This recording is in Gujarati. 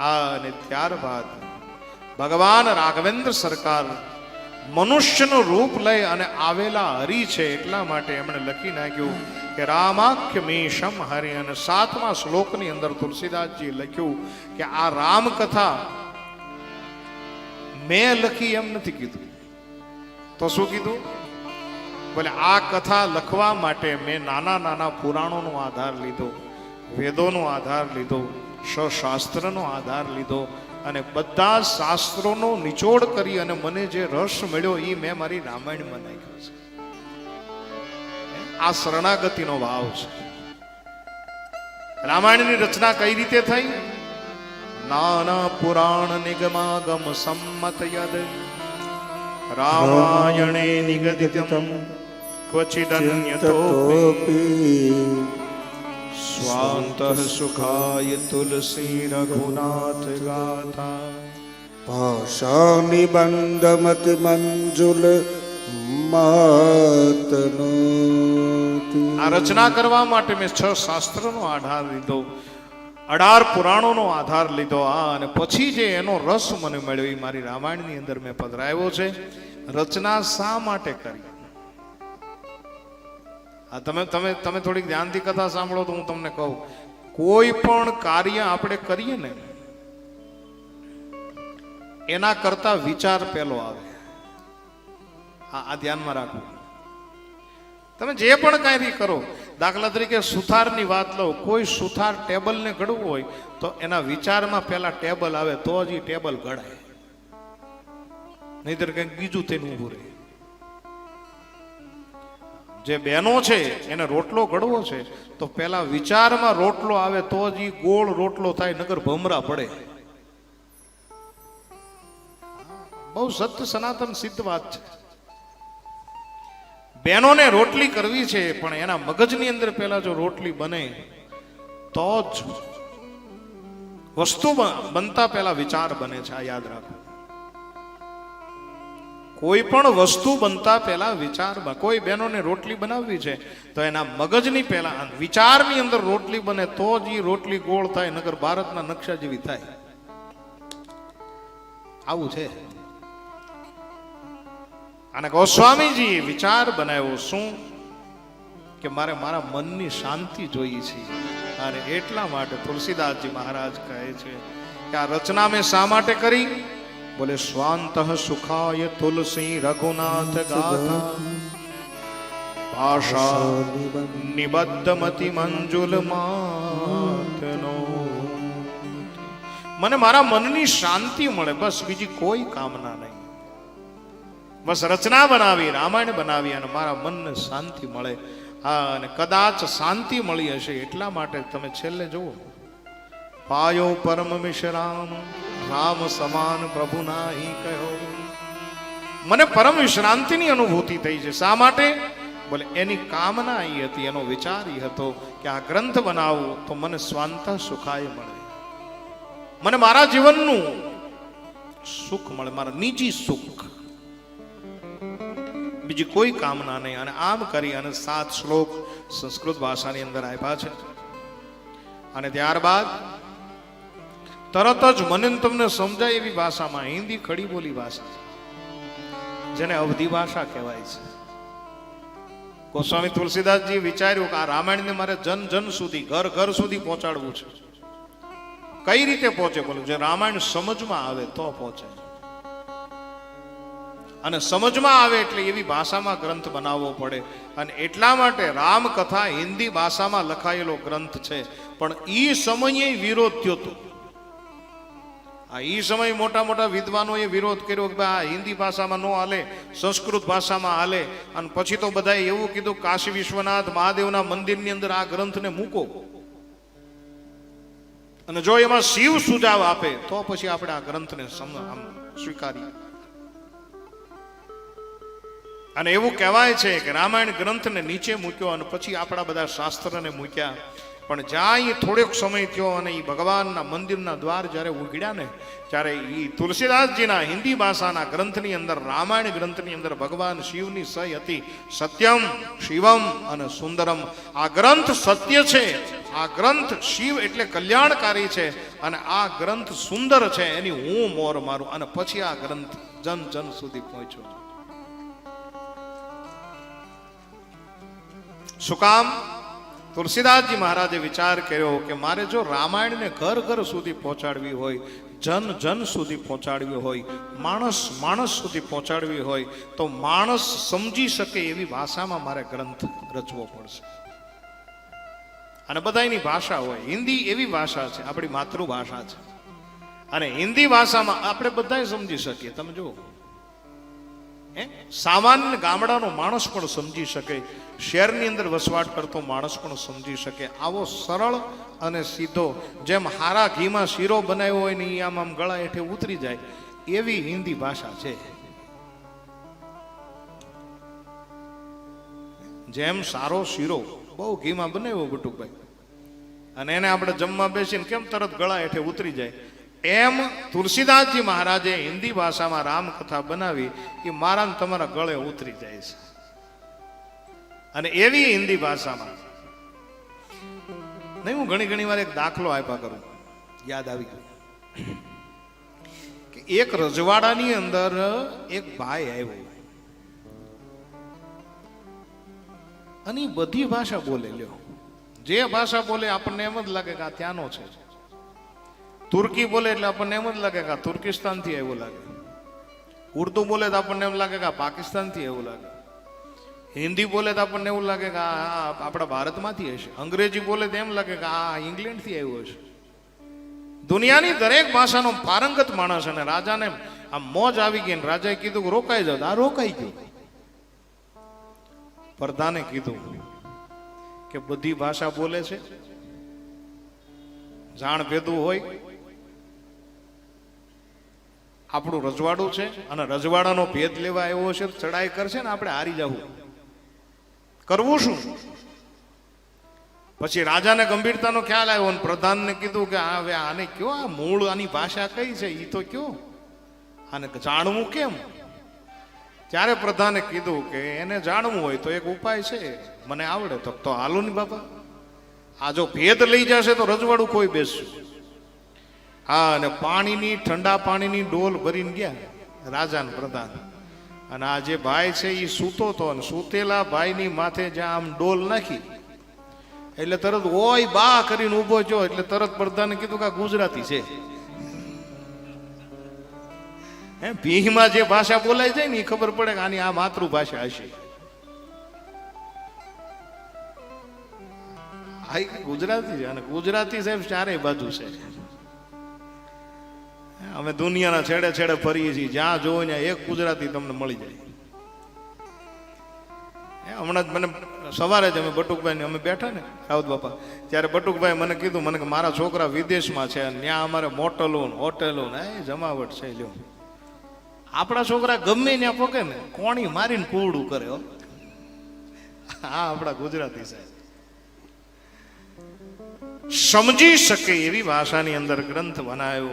આ અને ત્યારબાદ ભગવાન રાઘવેન્દ્ર સરકાર મનુષ્યનું રૂપ લઈ અને આવેલા હરિ છે એટલા માટે એમણે લખી નાખ્યું કે રામાખ્ય મેષમ હરિ. અને સાતમા શ્લોકની અંદર તુલસીદાસજી લખ્યું કે આ રામકથા મેં લખી એમ નથી કીધું. તો શું કીધું? બોલે, આ કથા લખવા માટે મેં નાના નાના પુરાણોનો આધાર લીધો, વેદોનો આધાર લીધો શાસ્ત્રનો આધાર લીધો અને બધા શાસ્ત્રોનો નિચોડ કરી અને મને જે રસ મળ્યો એ મેં મારી રામાયણમાં નાખ્યો છે. આ શરણાગતિનો ભાવ છે. રામાયણની રચના કઈ રીતે થઈ? નાના પુરાણ નિગમાગમ સંમત યદ. રામાયણે નિગદિતમ ક્વચિદન્યતો સ્વાંત સુખાય તુલસી રઘુનાથ ગાથા ભાષા નિબંધમતિ મંજુલ માતનો આ રચના કરવા માટે મેં છ શાસ્ત્રનો આધાર લીધો અઢાર પુરાણોનો આધાર લીધો આ અને પછી જે એનો રસ મને મળ્યો એ મારી રામાયણની અંદર મેં પધરાવ્યો છે રચના શા માટે કરી તમે તમે તમે થોડીક ધ્યાનથી કથા સાંભળો તો હું તમને કહું. કોઈ પણ કાર્ય આપણે કરીએ ને, એના કરતા વિચાર પહેલો આવે. આ આ ધ્યાનમાં રાખવું તમે જે પણ કાર્ય કરો, દાખલા તરીકે સુથારની વાત લો કોઈ સુથાર ટેબલને ઘડવું હોય તો એના વિચારમાં પહેલા ટેબલ આવે, તો જ એ ટેબલ ઘડાય નહીતર કંઈક બીજું તેનું ઊભું રહે. જે બહેનો છે, એને રોટલો ઘડવો છે, તો પહેલા વિચારમાં રોટલો આવે તો જ ગોળ રોટલો થાય નગર ભમરા પડે. બહુ સત્ય સનાતન સિદ્ધ વાત છે. બહેનોને રોટલી કરવી છે, પણ એના મગજની અંદર પહેલા જો રોટલી બને, તો જ વસ્તુ બનતા પહેલા વિચાર બને છે, આ યાદ રાખો. કોઈ પણ વસ્તુ બનતા પહેલા વિચારમાં, કોઈ બહેનોને રોટલી બનાવવી છે, તો એના મગજની પહેલા વિચારની અંદર રોટલી બને, તો જ એ રોટલી ગોળ થાય નગર ભારતના નકશા જેવી થાય. આવું છે. અને ગોસ્વામીજીએ વિચાર બનાવ્યો શું? કે મારે મારા મનની શાંતિ જોઈએ છે. અને એટલા માટે તુલસીદાસજી મહારાજ કહે છે કે આ રચના મેં શા માટે કરી? બોલે સ્વાંત સુખાય તુલસી રઘુનાથ ગાથા. ભાષા નિબદ્ધમતિ મંજુલ માતનો મને મારા મનની શાંતિ મળે, બસ બીજી કોઈ કામના નહીં. બસ રચના બનાવી, રામાયણ બનાવી અને મારા મનને શાંતિ મળે. હા, અને કદાચ શાંતિ મળી હશે એટલા માટે તમે છેલ્લે જુઓ. પાયો પરમ વિશ્રામ રામ સમાન પ્રભુના નાહી કહ્યો મને પરમ વિશ્રાંતિની અનુભૂતિ થઈ છે. શા માટે? બોલે, એની કામના એ હતી, એનો વિચાર એ હતો કે આ ગ્રંથ બનાવો તો મને સ્વાંત સુખાય મળે. મને મારા જીવનનું સુખ મળે, મારા નિજી સુખ. બીજી કોઈ કામના નહીં. અને આમ કરી અને સાત શ્લોક સંસ્કૃત ભાષાની અંદર આપ્યા છે. અને ત્યારબાદ તરત જ મને તમને સમજાય એવી ભાષામાં, હિન્દી ખડી બોલી ભાષા. જેને અવધિ ભાષા કહેવાય છે. ગોસ્વામી તુલસીદાસજી વિચાર્યું કે આ રામાયણને મારે જન જન સુધી, ઘર ઘર સુધી પહોંચાડવું છે. કઈ રીતે પહોંચે? બોલું, જે રામાયણ સમજમાં આવે તો પહોંચે. અને સમજમાં આવે એટલે એવી ભાષામાં ગ્રંથ બનાવવો પડે. અને એટલા માટે રામકથા હિન્દી ભાષામાં લખાયેલો ગ્રંથ છે. પણ એ સમયે વિરોધ થયો હતો આ એ સમય મોટા મોટા વિદ્વાનોએ વિરોધ કર્યો કે આ હિન્દી ભાષામાં ન હાલે, સંસ્કૃત ભાષામાં હાલે. અને પછી તો બધાએ એવું કીધું, કાશી વિશ્વનાથ મહાદેવના મંદિરની અંદર આ ગ્રંથને મૂકો. અને જો એમાં શિવ સુજાવ આપે, તો પછી આપણે આ ગ્રંથને સ્વીકારીએ. અને એવું કહેવાય છે કે રામાયણ ગ્રંથને નીચે મૂક્યો અને પછી આપણા બધા શાસ્ત્રને મૂક્યા. પણ જ્યાં એ થોડોક સમય થયો અને એ ભગવાનના મંદિરના દ્વાર જ્યારે ઉઘડ્યા ને, ત્યારે એ તુલસીદાસજીના હિન્દી ભાષાના ગ્રંથની અંદર, રામાયણ ગ્રંથની અંદર ભગવાન શિવની સહી હતી. સત્યમ, શિવમ અને સુંદરમ. આ ગ્રંથ સત્ય છે. આ ગ્રંથ શિવ એટલે કલ્યાણકારી છે અને આ ગ્રંથ સુંદર છે. એની હું મોર મારું. અને પછી આ ગ્રંથ જન જન સુધી પહોંચ્યો. શું કામ? તુલસીદાસજી મહારાજે વિચાર કર્યો કે મારે જો રામાયણને ઘર ઘર સુધી પહોંચાડવી હોય, જન જન સુધી પહોંચાડવી હોય, માણસ માણસ સુધી પહોંચાડવી હોય, તો માણસ સમજી શકે એવી ભાષામાં મારે ગ્રંથ રચવો પડશે. અને બધાની ભાષા હોય, હિન્દી એવી ભાષા છે, આપણી માતૃભાષા છે. અને હિન્દી ભાષામાં આપણે બધા સમજી શકીએ. તમે જુઓ? સામાન્ય ગામડાનો માણસ પણ સમજી શકે. શહેરની અંદર વસવાટ કરતો માણસ પણ સમજી શકે. આવો સરળ અને સીધો, જેમ હારા ઘીમાં શીરો બનાવ્યો હોય ને એ આમ આમ ગળા હેઠે ઉતરી જાય, એવી હિન્દી ભાષા છે. જેમ સારો શીરો, બહુ ઘીમાં બનાવ્યો બટુકભાઈ. અને એને આપણે જમવા બેસીને કેમ તરત ગળા હેઠે ઉતરી જાય? એમ તુલસીદાસજી મહારાજે હિન્દી ભાષામાં રામકથા બનાવી એ મારા તમારા ગળે ઉતરી જાય છે. અને એવી હિન્દી ભાષામાં. નહીં, હું ઘણી ઘણી વાર એક દાખલો આપ્યા કરું. યાદ આવી ગયું. કે એક રજવાડાની અંદર એક ભાઈ આવ્યો. અને બધી ભાષા બોલે લ્યો. જે ભાષા બોલે આપણને એમ જ લાગે કે આ ત્યાંનો છે. તુર્કી બોલે એટલે આપણને એમ જ લાગે કે તુર્કિસ્તાનથી એવું લાગે. ઉર્દુ બોલે તો આપણને એમ લાગે કે આ પાકિસ્તાનથી એવું લાગે. હિન્દી બોલે તો આપણને એવું લાગે કે આ આપણા ભારતમાંથી હશે. અંગ્રેજી બોલે તો એમ લાગે કે આ ઇંગ્લેન્ડથી આવ્યું હશે. દુનિયાની દરેક ભાષાનો પારંગત માણસ અને રાજાને આ મોજ આવી ગઈ ને રાજાએ કીધું કે રોકાઈ જાવ આ રોકાઈ ગયું. પ્રધાને કીધું કે બધી ભાષા બોલે છે. જાણ ભેદું હોય આપણું રજવાડું છે અને રજવાડાનો ભેદ લેવા આવ્યો છે, ચડાઈ કરશે ને આપણે હારી જવું. કરવું શું? પછી રાજાને ગંભીરતાનો ખ્યાલ આવ્યો અને પ્રધાનને કીધું કે હવે આને કયો, આ મૂળ, આની ભાષા કઈ છે એ તો કયો? આને જાણવું કેમ? ત્યારે પ્રધાને કીધું કે એને જાણવું હોય તો એક ઉપાય છે, મને આવડે તો તો હાલો ને બાપા. આ જો ભેદ લઈ જશે તો રજવાડું કોઈ બેસશું. હા, અને પાણીની, ઠંડા પાણીની ડોલ ભરીને ગયા રાજાને પ્રધાન. અને આ જે ભાઈ છે એ સૂતો તો અને સૂતેલા ભાઈની માથે જ્યાં આમ ડોલ નાખી, એટલે તરત ઓય બા કરીને ઊભો થયો, એટલે તરત પ્રધાને કીધું કે ગુજરાતી છે. હે ભીમાં જે ભાષા બોલાય છે ને એ ખબર પડે કે આની આ માતૃભાષા હશે. આ ગુજરાતી છે અને ગુજરાતી સાહેબ ચારેય બાજુ છે. અમે દુનિયાના છેડે છેડે ફરીએ છીએ. જ્યાં જોવો ત્યાં એક ગુજરાતી તમને મળી જાય. હમણાં જ મને સવારે જ અમે બટુકભાઈ અમે બેઠા ને રાઉત બાપા, ત્યારે બટુકભાઈ મને કીધું, મને કે મારા છોકરા વિદેશમાં છે અને ત્યાં અમારે મોટલો ને હોટેલો ને, એ જમાવટ છે લ્યો. આપણા છોકરા ગમે ત્યાં પોકે ને, કોણી મારીને કુવડું કરે, હો. હા, આપણા ગુજરાતી છે. સમજી શકે એવી ભાષાની અંદર ગ્રંથ બનાવ્યો.